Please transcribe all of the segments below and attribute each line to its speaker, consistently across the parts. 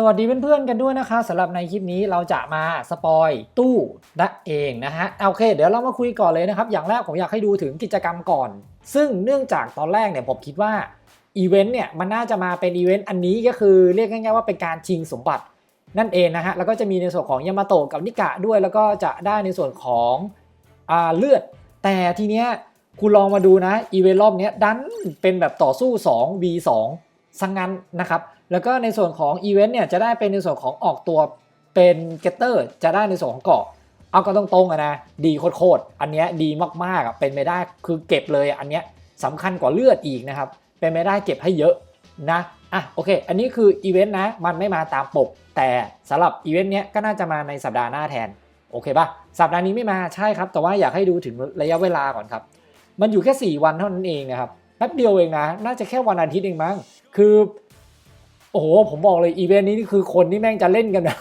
Speaker 1: สวัสดีเพื่อนๆกันด้วยนะคะสำหรับในคลิปนี้เราจะมาสปอยตู้นั่นเองนะฮะโอเค เดี๋ยวเรามาคุยก่อนเลยนะครับ อย่างแรกผมอยากให้ดูถึงกิจกรรมก่อน ซึ่งเนื่องจากตอนแรกเนี่ยผมคิดว่าอีเวนต์เนี่ยมันน่าจะมาเป็นอีเวนต์อันนี้ก็คือเรียกง่ายๆว่าเป็นการชิงสมบัตินั่นเองนะฮะแล้วก็จะมีในส่วนของยามาโตะกับนิกะด้วย แล้วก็จะได้ในส่วนของอ่าเลือด แต่ทีเนี้ยคุณลองมาดูนะอีเวนต์รอบเนี้ยดันเป็นแบบต่อสู้ 2 v 2 สังงั้นนะครับ แล้วก็ในส่วนของอีเวนต์เนี่ยจะได้เป็นในส่วนของออกตัวเป็นเกตเตอร์จะได้ในส่วนของเกาะเอาก็ตรงๆอะนะดีโคตรๆอันเนี้ยดีมากๆเป็นไม่ได้คือเก็บเลยอันเนี้ยสำคัญกว่าเลือดอีกนะครับเป็นไม่ได้เก็บให้เยอะนะอะโอเค อันนี้คืออีเวนต์นะมันไม่มาตามปก แต่สำหรับอีเวนต์เนี้ยก็น่าจะมาในสัปดาห์หน้าแทนโอเคปะสัปดาห์นี้ไม่มาใช่ครับ แต่ว่าอยากให้ดูถึงระยะเวลาก่อนครับ มันอยู่แค่ 4 วันเท่านั้นเองนะครับแป๊บเดียวเองนะ น่าจะแค่วันอาทิตย์เองมั้งคือ อ้โหผมบอกเลยอีเวนต์นี้นี่คือคนที่แม่งจะเล่นกันนะ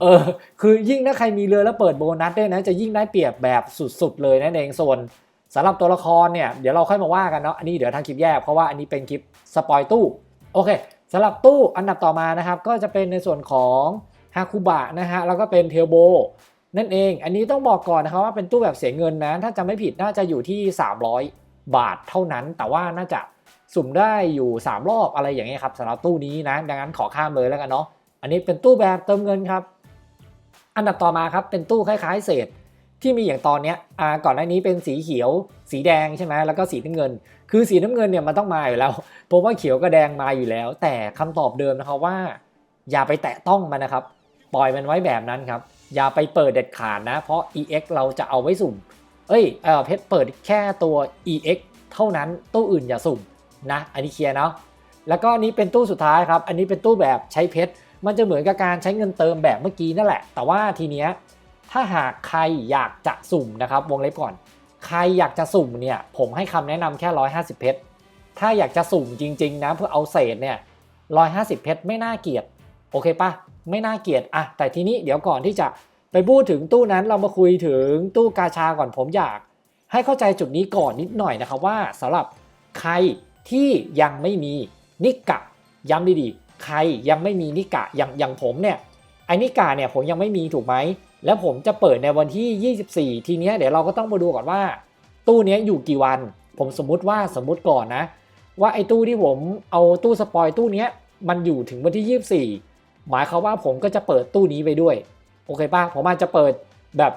Speaker 1: เออคือยิ่งถ้าใครมีเรือแล้วเปิดโบนัสด้วยนะจะยิ่งได้เปรียบแบบสุดๆเลยนั่นเองส่วนสำหรับตัวละครเนี่ยเดี๋ยวเราค่อยมาว่ากันเนาะอันนี้เดี๋ยวทางคลิปแยกเพราะว่าอันนี้เป็นคลิปสปอยตู้โอเคสำหรับตู้อันดับต่อมานะครับ ก็จะเป็นในส่วนของฮาคุบะนะฮะแล้วก็เป็นเทลโบนั่นเอง อันนี้ต้องบอกก่อนนะครับว่าเป็นตู้แบบเสียเงินนะถ้าจำไม่ผิดน่าจะอยู่ที่ 300 บาทเท่านั้น แต่ว่าน่าจะ สุ่มได้อยู่ 3 รอบอะไรอย่างเงี้ยครับสำหรับตู้นี้นะ ดังนั้นขอข้ามเลยแล้วกันเนาะอันนี้เป็นตู้แบบเติมเงินครับ อันดับต่อมาครับเป็นตู้คล้ายๆ เศษที่มีอย่างตอนเนี้ยอ่าก่อนหน้านี้เป็นสีเขียว สีแดงใช่ไหมแล้วก็สีน้ำเงิน คือสีน้ำเงินเนี่ยมันต้องมาอยู่แล้วผมว่าเขียวกับแดงมาอยู่แล้ว แต่คำตอบเดิมนะครับว่า อย่าไปแตะต้องมันนะครับ ปล่อยมันไว้แบบนั้นครับ อย่าไปเปิดเด็ดขาดนะ เพราะ EX เราจะเอาไว้สุ่ม เอ้ยเออเพชรเปิดแค่ตัว EX เท่านั้นตู้อื่นอย่าสุ่ม นะ อันนี้เคลียร์เนาะแล้วก็อันนี้เป็นตู้สุดท้ายครับ อันนี้เป็นตู้แบบใช้เพชร มันจะเหมือนกับการใช้เงินเติมแบบเมื่อกี้นั่นแหละ แต่ว่าทีเนี้ยถ้าหากใครอยากจะสุ่มนะครับวงเล็บก่อน ใครอยากจะสุ่มเนี่ยผมให้คำแนะนำแค่ 150 เพชร ถ้าอยากจะสุ่มจริง ๆ นะเพื่อเอาเศษเนี่ย150 เพชรไม่น่าเกลียดโอเคปะไม่น่าเกลียดอะแต่ทีนี้เดี๋ยวก่อนที่จะไปพูดถึงตู้นั้นเรามาคุยถึงตู้กาชาก่อนผมอยาก ให้เข้าใจจุดนี้ก่อนนิดหน่อยนะครับว่าสำหรับใคร ที่ยังไม่มีนิกะย้ำดีๆ ใครยังไม่มีนิกะอย่างอย่างผมเนี่ยไอ้นิกะเนี่ยผมยังไม่มีถูกไหมแล้วผมจะเปิดในวันที่ 24 ทีเนี้ยเดี๋ยวเราก็ต้องมาดูก่อนว่า ตู้เนี้ยอยู่กี่วัน ผมสมมุติว่าสมมุติก่อนนะ ว่าไอ้ตู้ที่ผมเอาตู้สปอยตู้เนี้ยมันอยู่ถึงวันที่ 24 หมายความว่าผมก็จะเปิดตู้นี้ไปด้วย โอเคป่ะผมอาจจะเปิดแบบ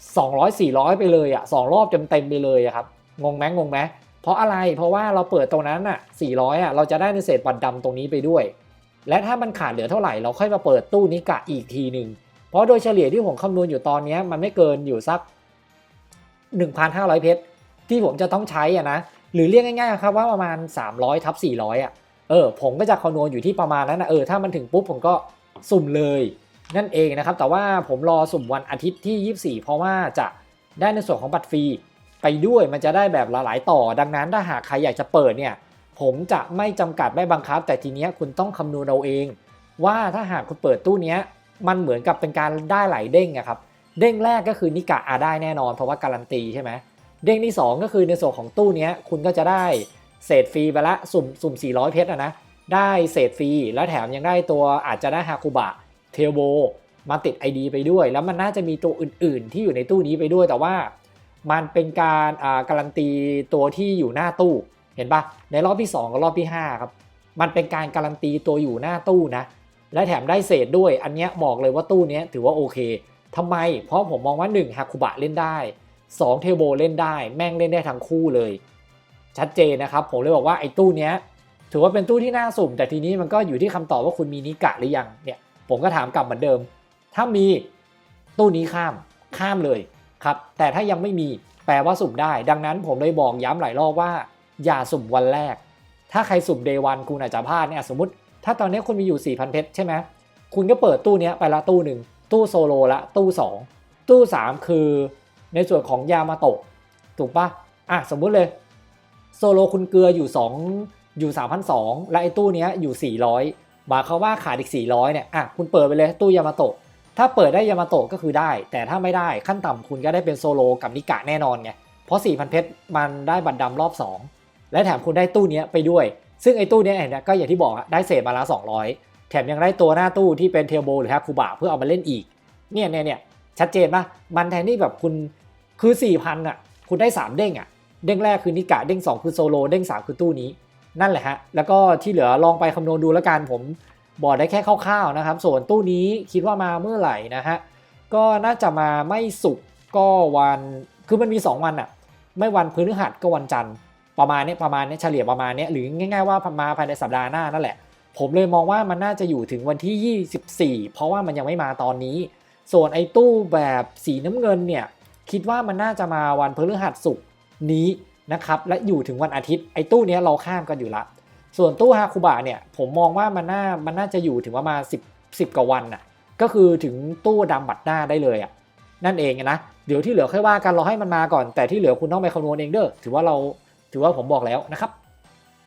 Speaker 1: 200 400 ไปเลยอะสองรอบเต็มๆไปเลยอะครับงงไหมงงไหม เพราะอะไรเพราะว่าเราเปิดตรงนั้นอะ400อะเราจะได้ในเศษบัตรดำตรงนี้ไปด้วย และถ้ามันขาดเหลือเท่าไหร่เราค่อยมาเปิดตู้นี้กะอีกทีหนึ่งเพราะโดยเฉลี่ยที่ผมคำนวณอยู่ตอนนี้มันไม่เกินอยู่สัก 1,500 เพชรที่ผมจะต้องใช้อะนะหรือเรียกง่ายๆครับว่าประมาณ 300ทับ400อะเออผมก็จะคำนวณอยู่ที่ประมาณนั้นนะเออถ้ามันถึงปุ๊บผมก็สุ่มเลย นั่นเองนะครับ แต่ว่าผมรอสุ่มวันอาทิตย์ที่ 24 เพราะว่าจะได้ในส่วนของบัตรฟรี ไปด้วยมันจะได้แบบหลายๆต่อ ดังนั้นถ้าหากใครอยากจะเปิดเนี่ยผมจะไม่จำกัดไม่บังคับ แต่ทีเนี้ยคุณต้องคำนวณเอาเอง ว่าถ้าหากคุณเปิดตู้เนี้ยมันเหมือนกับเป็นการได้หลายเด้งอะครับเด้งแรกก็คือนิกะอาได้แน่นอนเพราะว่าการันตีใช่ไหมเด้งที่ 2 ก็คือในส่วนของตู้เนี้ยคุณก็จะได้เศษฟรีไปละสุ่มสุ่ม 400 เพชรอะนะได้เศษฟรีแล้วแถมยังได้ตัวอาจจะได้ฮาคุบะเทลโบมาติด ID ไปด้วย แล้วมันน่าจะมีตัวอื่น ๆ ที่อยู่ในตู้นี้ไปด้วยแต่ว่า มันเป็นการอ่าการันตีตัวที่อยู่หน้าตู้ เห็นปะในรอบที่ 2 กับรอบที่ 5 ครับ มันเป็นการการันตีตัวอยู่หน้าตู้นะ และแถมได้เศษด้วย อันเนี้ยบอกเลยว่าตู้เนี้ยถือว่าโอเคทำไม เพราะผมมองว่า1ฮาคุบะเล่นได้ 2 เทโบเล่นได้ แม่งเล่นได้ทั้งคู่เลย ชัดเจนนะครับ ผมเลยบอกว่าไอ้ตู้เนี้ยถือว่าเป็นตู้ที่น่าสุ่ม แต่ทีนี้มันก็อยู่ที่คำตอบว่าคุณมีนิกะหรือยังเนี่ย ผมก็ถามกลับเหมือนเดิม ถ้ามีตู้นี้ข้ามข้ามเลย ครับแต่ถ้ายังไม่มีแปลว่าสุ่มได้ ดังนั้นผมเลยบอกย้ำหลายรอบว่า อย่าสุ่มวันแรก ถ้าใครสุ่มเดวันคุณอาจจะพลาดเนี่ยสมมติ ถ้าตอนนี้คุณมีอยู่ 4,000 เพชรใช่ไหมคุณก็เปิดตู้นี้ไปละตู้หนึ่งตู้โซโลละตู้ 2 ตู้ 3 คือในส่วนของยามาโตะถูกปะอะสมมุติเลยโซโลคุณเกลืออยู่ 2 อยู่ 3,200 และไอ้ตู้นี้อยู่ 400หมายความว่าขาดอีก 400เนี่ยอะคุณเปิดไปเลยตู้ยามาโตะ ถ้าเปิดได้ยามาโตะก็คือได้ แต่ถ้าไม่ได้ขั้นต่ำคุณก็ได้เป็นโซโลกับนิกะแน่นอนไง เพราะ 4,000 เพชรมันได้บัตรดำรอบ 2 และแถมคุณได้ตู้นี้ไปด้วย ซึ่งไอ้ตู้นี้เห็นไหมก็อย่างที่บอกได้เศษมาละ 200 แถมยังได้ตัวหน้าตู้ที่เป็นเทลโบหรือฮาคูบะเพื่อเอามาเล่นอีก เนี่ยเนี่ยเนี่ยชัดเจนปะมันแทนที่แบบคุณคือ4ี่พันอะคุณได้ 3 เด้งอะ เด้งแรกคือนิกะ เด้ง 2 คือโซโล เด้ง 3 คือตู้นี้ นั่นแหละฮะ แล้วก็ที่เหลือลองไปคำนวณดูแล้วกันผม บอกได้แค่คร่าวๆนะครับ ส่วนตู้นี้คิดว่ามาเมื่อไหร่นะฮะก็น่าจะมาไม่สุกก็วันคือมันมี 2 วันอะไม่วันพฤหัสก็วันจันทร์ประมาณเนี้ยประมาณเนี้ยเฉลี่ยประมาณเนี้ยหรือง่าย ๆว่ามาภายในสัปดาห์หน้านั่นแหละ ผมเลยมองว่ามันน่าจะอยู่ถึงวันที่ 24 เพราะว่ามันยังไม่มาตอนนี้ ส่วนไอ้ตู้แบบสีน้ำเงินเนี่ยคิดว่ามันน่าจะมาวันพฤหัสศุกนี้นะครับและอยู่ถึงวันอาทิตย์ไอ้ตู้เนี้ยเราข้ามกันอยู่ละ ส่วนตู้ฮาคุบะเนี่ยผมมองว่ามันน่ามันน่าจะอยู่ถึงประมาณ10 10กว่าวันน่ะก็คือถึงตู้ดำบัตรหน้าได้เลยอะนั่นเองนะเดี๋ยวที่เหลือค่อยว่ากันเราให้มันมาก่อน แต่ที่เหลือคุณต้องไปคำนวณเองเด้อถือว่าเราถือว่าผมบอกแล้วนะครับ